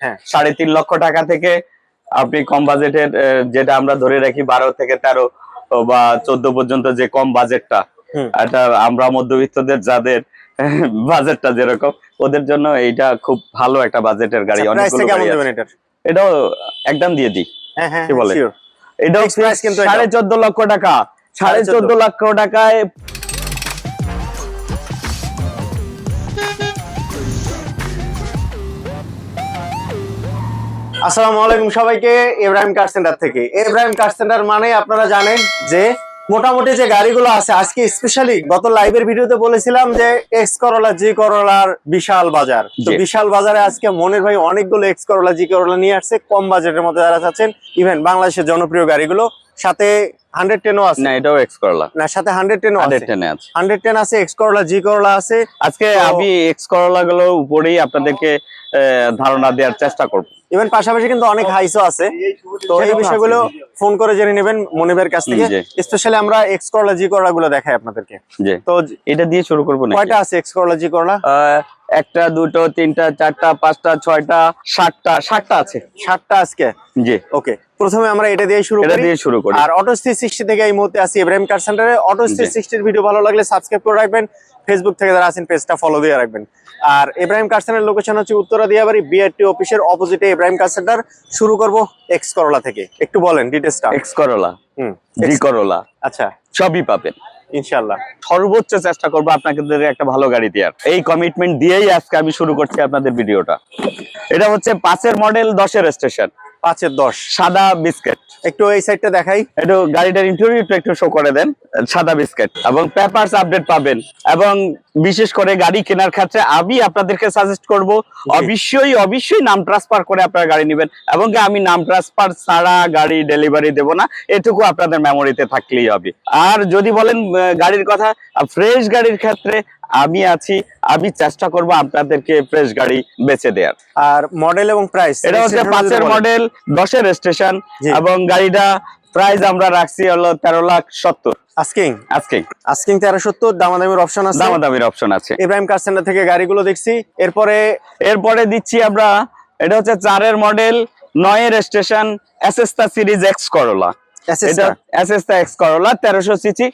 হ্যাঁ। সাড়ে তিন লক্ষ টাকা থেকে আপনি কম বাজেটের যেটা আমরা ধরে রাখি বারো থেকে তেরো বা চোদ্দ পর্যন্ত যে কম বাজেটটা এটা আমরা মধ্যবিত্তদের যাদের বাজেটটা যেরকম ওদের জন্য এইটা খুব ভালো একটা বাজেটের গাড়ি আচ্ছা, এটাও একদম দিয়ে দিই হ্যাঁ হ্যাঁ কি বলে? এটাও সাড়ে চোদ্দ লক্ষ টাকা সাড়ে চোদ্দ। লক্ষ টাকায় আসসালামু আলাইকুম সবাইকে ইব্রাহিম কার সেন্টার থেকে। ইব্রাহিম কার সেন্টার মানে আপনারা জানেন যে মোটামুটি যে গাড়িগুলো আছে আজকে স্পেশালি গত লাইভের ভিডিওতে বলেছিলাম যে এক্স করোলা জি করোলার বিশাল বাজার। তো বিশাল বাজারে আজকে মনের ভাই অনেকগুলো এক্স করোলা জি করোলা নিয়ে আসছে কম বাজেটের মধ্যে যারা চাচ্ছেন ইভেন বাংলাদেশের জনপ্রিয় গাড়িগুলো। সাথে হান্ড্রেড টেনও আছে। না এটাও এক্স করলা না সাথে হান্ড্রেড টেনও হান্ড্রেড আছে। টেনে আছে। হান্ড্রেড টেন আছে এক্স করোলা জি করোলা আছে। আজকে আমি এক্স করলা গুলোর উপরেই আপনাদেরকে আহ, ধারণা দেওয়ার চেষ্টা করব। ইভেন পাশাপাশি কিন্তু অনেক হাইসও আছে। তো এই বিষয়গুলো ফোন করে জেনে নেবেন মনিবের কাছ থেকে। স্পেশালি আমরা এক্স করলা জি করলা গুলো দেখাই আপনাদেরকে। তো এটা দিয়ে শুরু করব না কয়টা আছে এক্স করলা জি করলা একটা দুটো তিনটা চারটা পাঁচটা ছয়টা সাতটা সাতটা আছে। সাতটা আজকে? জি। ওকে প্রথমে আমরা এটা দিয়ে শুরু এটা দিয়ে শুরু করি। আর অটো থ্রি সিক্সটি থেকে এই মুহূর্তে আছি ইব্রাহিম কার সেন্টারে অটো থ্রি সিক্সটির ভিডিও ভালো লাগলে সাবস্ক্রাইব করে রাখবেন। ফেসবুক থেকে যারা আছেন পেজটা ফলো দিয়ে রাখবেন। আর ইব্রাহিম কার সেন্টার লোকেশন হচ্ছে উত্তরা দিয়াবাড়ি বিআরটি অফিসের অপোজিটে ইব্রাহিম কার সেন্টার শুরু করব এক্স করলা থেকে। একটু বলেন ডিটেলসটা এক্স করলা হুম জি করলা আচ্ছা। সবই পাবেন। ইনশাআল্লাহ। সর্বোচ্চ চেষ্টা করব আপনাদের একটা ভালো গাড়ি দেওয়ার। এই কমিটমেন্ট দিয়েই আজকে আমি শুরু করছি আপনাদের ভিডিওটা। এটা হচ্ছে পাঁচের মডেল দশের স্টেশন পাঁচের দশ। সাদা বিস্কেট। একটু এই সাইডটা দেখাই। একটু গাড়িটার ইন্টারভিউটা একটু শো করে দেন সাদা বিস্কেট। এবং পেপারস আপডেট পাবেন। এবং বিশেষ করে গাড়ি কেনার ক্ষেত্রে আমি আপনাদেরকে সাজেস্ট করব অবশ্যই অবশ্যই নাম ট্রান্সফার করে আপনারা গাড়ি নেবেন। এবং আমি নাম ট্রান্সফার ছাড়া গাড়ি ডেলিভারি দেব না। এটুকু আপনাদের মেমোরিতে থাকলেই হবে। আর যদি বলেন গাড়ির কথা ফ্রেশ গাড়ির ক্ষেত্রে আমি আছি আমি চেষ্টা করব আপনাদেরকে ফ্রেশ গাড়ি বেচে দেওয়ার আর মডেল এবং প্রাইস এটা হচ্ছে পাঁচের মডেল দশের স্টেশন এবং গাড়িটা প্রাইস আমরা রাখছি হলো তেরো লাখ সত্তর। আজকে তেরো সত্তর দামাদামির অপশন আছে? দামাদামির অপশন আছে। ইব্রাহিম কার সেন্টার থেকে গাড়িগুলো দেখছি। এরপরে এরপরে দিচ্ছি আমরা এটা হচ্ছে চারের মডেল নয়ের স্টেশন এসএসটা সিরিজ এক্স করোলা এটা এসএসটা এক্স করোলা তেরোশো সিসি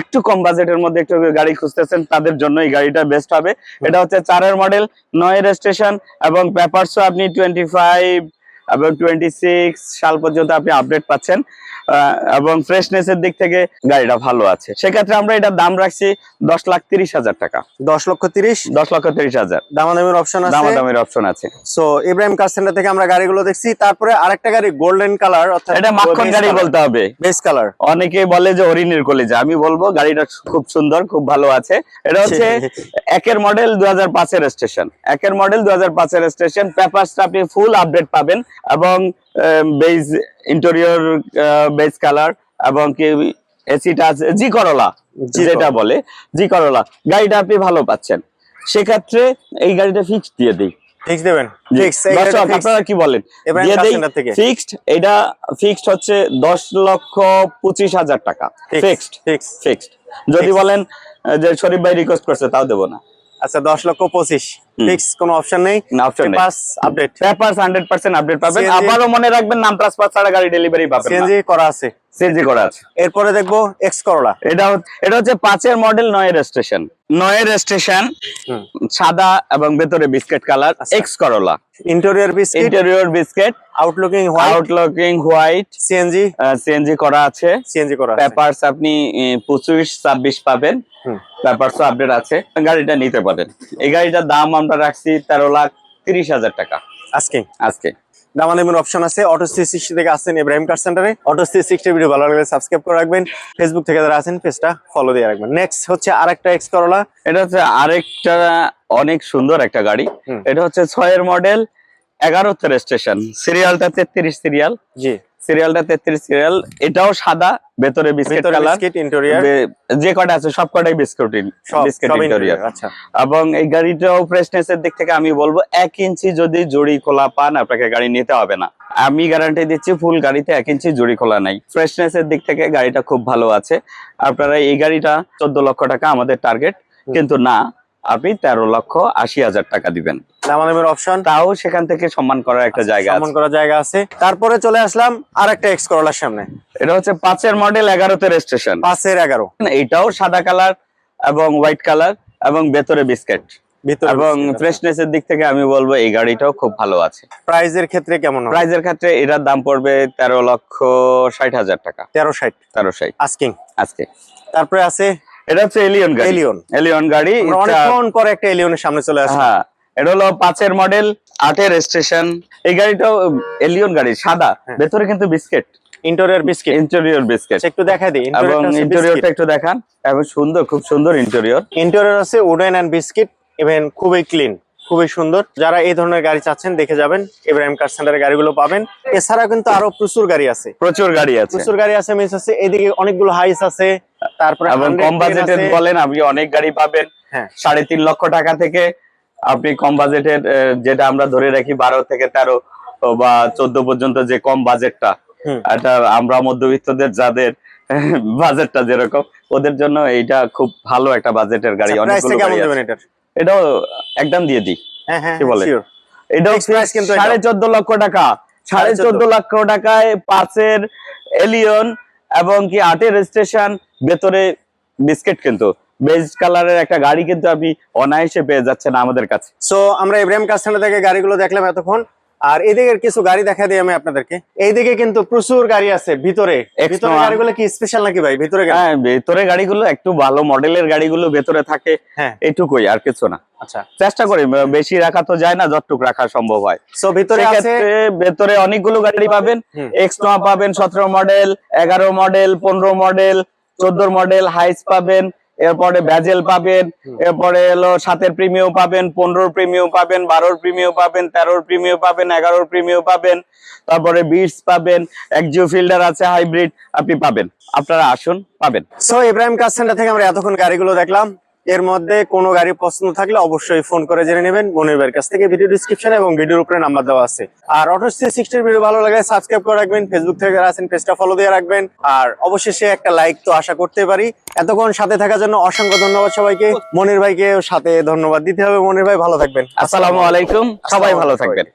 একটু কম বাজেটের মধ্যে একটু গাড়ি খুঁজতেছেন তাদের জন্য এই গাড়িটা বেস্ট হবে। এটা হচ্ছে চারের মডেল নয়ের স্টেশন এবং পেপারসও আপনি টোয়েন্টি ফাইভ এবং টোয়েন্টি সিক্স সাল পর্যন্ত আপনি আপডেট পাচ্ছেন। এবং ফ্রেশনেস এর দিক থেকে গাড়িটা ভালো আছে। সেক্ষেত্রে আমরা এটার দাম রাখছি দশ লাখ তিরিশ হাজার টাকা। দশ লক্ষ তিরিশ? দশ লক্ষ তিরিশ হাজার। দামাদামির অপশন আছে? দামাদামির অপশন আছে। সো ইব্রাহিম কার সেন্টার থেকে আমরা গাড়িগুলো দেখছি। তারপরে আরেকটা গাড়ি গোল্ডেন কালার অর্থাৎ এটা মাখন গাড়ি বলতে হবে। বেস কালার অনেকে বলে যে হরিণের কলেজা। আমি বলব গাড়িটা খুব সুন্দর খুব ভালো আছে। এটা হচ্ছে একের মডেল দু হাজার পাঁচের স্টেশন একের মডেল দু হাজার পাঁচের স্টেশন পেপারসটা আপনি ফুল আপডেট পাবেন এবং বেজ ইন্টেরিয়র বেজ কালার এবং কি এসিটা আছে জি করলা যেটা বলে জি করলা গাড়িটা আপনি ভালো পাচ্ছেন। সেক্ষেত্রে এই গাড়িটা ফিক্স দিয়ে দিই। ফিক্স দেবেন? আপনারা কি বলেন? দিয়ে দেই ফিক্সড এটা ফিক্সড হচ্ছে দশ লক্ষ পঁচিশ হাজার টাকা। ফিক্সড ফিক্স ফিক্সড যদি বলেন যে শরীফ ভাই রিকোয়েস্ট করছে তাও দেবো না। আচ্ছা দশ লক্ষ পঁচিশ। ফিক্স কোনো অপশন নেই? Update papers hundred percent update পাবেন। আবারও মনে রাখবেন নাম ট্রান্সফার ছাড়া গাড়ি ডেলিভারি পাবেন সিএনজি করা আছে। সিএনজি করা আছে। এরপরে দেখব এক্স করলা এটা হচ্ছে- এটা হচ্ছে পাঁচের মডেল নয়ের স্টেশন নয়ের স্টেশন সাদা এবং ভেতরে biscuit colour. X Corolla interior biscuit interior biscuit outlooking white outlooking white CNG CNG করা আছে। সিএনজি করা পেপারস আপনি পঁচিশ ছাব্বিশ পাবেন। পেপারস আপডেট আছে। গাড়িটা নিতে পারেন। এই গাড়িটার দাম আমরা রাখছি তেরো লাখ তিরিশ হাজার টাকা। আজকে? আজকে। দামাদামির অপশন আছে। অটো থ্রি সিক্সটি থেকে আসছেন ইব্রাহিম কার সেন্টারে অটো থ্রি সিক্সটি ভিডিও ভালো লাগলে সাবস্ক্রাইব করে রাখবেন। ফেসবুক থেকে যারা আছেন পেজটা ফলো দিয়ে রাখবেন। নেক্সট হচ্ছে আরেকটা এক্স করলা এটা হচ্ছে আরেকটা অনেক সুন্দর একটা গাড়ি। এটা হচ্ছে ছয়ের মডেল এগারোতে স্টেশন সিরিয়ালটা তেত্রিশ সিরিয়াল জি। সিরিয়ালটা তেত্রিশ সিরিয়াল। এটাও সাদা ভেতরে বিস্কিট কালার বিস্কিট ইন্টেরিয়র যে কটা আছে সব কটাই বিস্কুট বিস্কিট ইন্টেরিয়র আচ্ছা। এবং এই গাড়িটাও ফ্রেশনেস এর দিক থেকে আমি বলব এক ইঞ্চি যদি জড়ি খোলা পান আপনাকে গাড়ি নিতে হবে না। আমি গ্যারান্টি দিচ্ছি ফুল গাড়িতে এক ইঞ্চি জড়ি খোলা নাই। ফ্রেশনেস এর দিক থেকে গাড়িটা খুব ভালো আছে। আপনারা এই গাড়িটা চোদ্দ লক্ষ টাকা আমাদের টার্গেট কিন্তু না আপনি তেরো লক্ষ আশি হাজার টাকা দিবেন। দামাদামের অপশন তাও সেখান থেকে সম্মান করার একটা জায়গা সম্মান করার জায়গা আছে। তারপরে চলে আসলাম আর একটা এক্স করলার সামনে। এটা হচ্ছে পাঁচের মডেল এগারোতে রেজিস্ট্রেশন পাঁচের এগারো। এটাও সাদা কালার এবং হোয়াইট কালার এবং ভেতরে বিস্কেট ভিতরে এবং ফ্রেশনেস এর দিক থেকে আমি বলব এই গাড়িটাও খুব ভালো আছে। প্রাইজের ক্ষেত্রে কেমন প্রাইজের ক্ষেত্রে এটার দাম পড়বে তেরো লক্ষ ষাট হাজার টাকা। তেরো ষাট। তেরো ষাট। আস্কিং আজকে তারপরে আছে এটা হচ্ছে এলিয়ন গাড়ি। এলিয়ন এলিয়ন গাড়ি অনেকক্ষণ পরে একটা এলিয়নের সামনে চলে আসে হ্যাঁ এটা হলো পাঁচের মডেল আটের স্টেশন এই গাড়িটাও এলিয়ন গাড়ি সাদা। হ্যাঁ। ভেতরে কিন্তু biscuit. Interior biscuit interior biscuit একটু দেখা দিই। এবং ইন্টেরিয়রটা একটু দেখান। এবং সুন্দর খুব সুন্দর ইন্টেরিয়র ইন্টেরিয়র আছে উডেন এন্ড বিস্কিট ইভেন খুবই ক্লিন খুবই সুন্দর। যারা এই ধরনের গাড়ি চাচ্ছেন দেখে যাবেন। ইব্রাহিম কার সেন্টারের গাড়িগুলো পাবেন। এছাড়া কিন্তু আরও প্রচুর গাড়ি আছে। প্রচুর গাড়ি আছে। প্রচুর গাড়ি আছে মিস আছে এদিকে অনেকগুলো হাইস আছে তারপরে এবং কম। বাজেটের বলেন আপনি অনেক গাড়ি পাবেন। হ্যাঁ। সাড়ে তিন লক্ষ টাকা থেকে আপনি কম বাজেটের যেটা আমরা ধরে রাখি বারো থেকে তেরো বা চোদ্দ পর্যন্ত যে কম বাজেটটা এটা আমরা মধ্যবিত্তদের যাদের বাজেটটা যেরকম ওদের জন্য এইটা খুব ভালো একটা বাজেটের গাড়ি প্রাইসটা এটাও একদম দিয়ে দিই। হ্যাঁ হ্যাঁ কি বলে? এটাও সাড়ে চোদ্দ লক্ষ টাকা। সাড়ে চোদ্দ লক্ষ টাকায় পাঁচের এলিয়ন এবং কি আটের স্টেশন ভেতরে বিস্কিট কিন্তু। বেজ কালারের একটা গাড়ি কিন্তু আপনি অনায়াসে পেয়ে যাচ্ছেন আমাদের কাছে। সো আমরা ইব্রাহিম কাস্টানা থেকে গাড়িগুলো দেখলাম এতক্ষণ। আর এদিকের কিছু গাড়ি দেখা দিই আমি আপনাদেরকে। এইদিকে কিন্তু প্রচুর গাড়ি আছে ভিতরে। ভিতরে গাড়িগুলো কি স্পেশাল নাকি ভাই? ভিতরে হ্যাঁ ভেতরে গাড়িগুলো একটু ভালো মডেলের গাড়িগুলো ভেতরে থাকে হ্যাঁ। এইটুকুই আর কিছু না। আচ্ছা। চেষ্টা করি বেশি রাখা তো যায় না যতটুক রাখা সম্ভব হয়। সো ভিতরে আছে ভেতরে অনেকগুলো গাড়ি পাবেন। এক্স নোয়া পাবেন সতেরো মডেল এগারো মডেল পনেরো মডেল চোদ্দ মডেল হাইস পাবেন। এরপরে ব্যাজেল পাবেন এরপরে এলো সাতের প্রিমিয়াম পাবেন পনেরোর প্রিমিয়াম পাবেন বারোর প্রিমিয়াম পাবেন তেরোর প্রিমিয়াম পাবেন এগারোর প্রিমিয়াম পাবেন তারপরে বিটস পাবেন একজিও ফিল্ডার আছে হাইব্রিড আপনি পাবেন। আপনারা আসুন পাবেন। সো ইব্রাহিম কাস্টেন্টার সেন্টার থেকে আমরা এতক্ষণ গাড়িগুলো দেখলাম। এর মধ্যে কোনো গাড়ি পছন্দ থাকলে অবশ্যই ফোন করে জেনে নেবেন। মনির ভাইয়ের কাছ থেকে ভিডিও ডিসক্রিপশনে এবং ভিডিওর উপরে নাম্বার দেওয়া আছে। আর অটো সিক্সটির ভিডিও ভালো লাগে সাবস্ক্রাইব করে রাখবেন ফেসবুক থেকে যারা আছেন পেজটা ফলো দিয়ে রাখবেন। আর অবশেষে একটা লাইক তো আশা করতে পারি। এতক্ষণ সাথে থাকার জন্য অসংখ্য ধন্যবাদ সবাইকে। মনির ভাইকে সাথে ধন্যবাদ দিতে হবে। মনির ভাই ভালো থাকবেন। আসসালামু আলাইকুম। সবাই ভালো থাকবেন।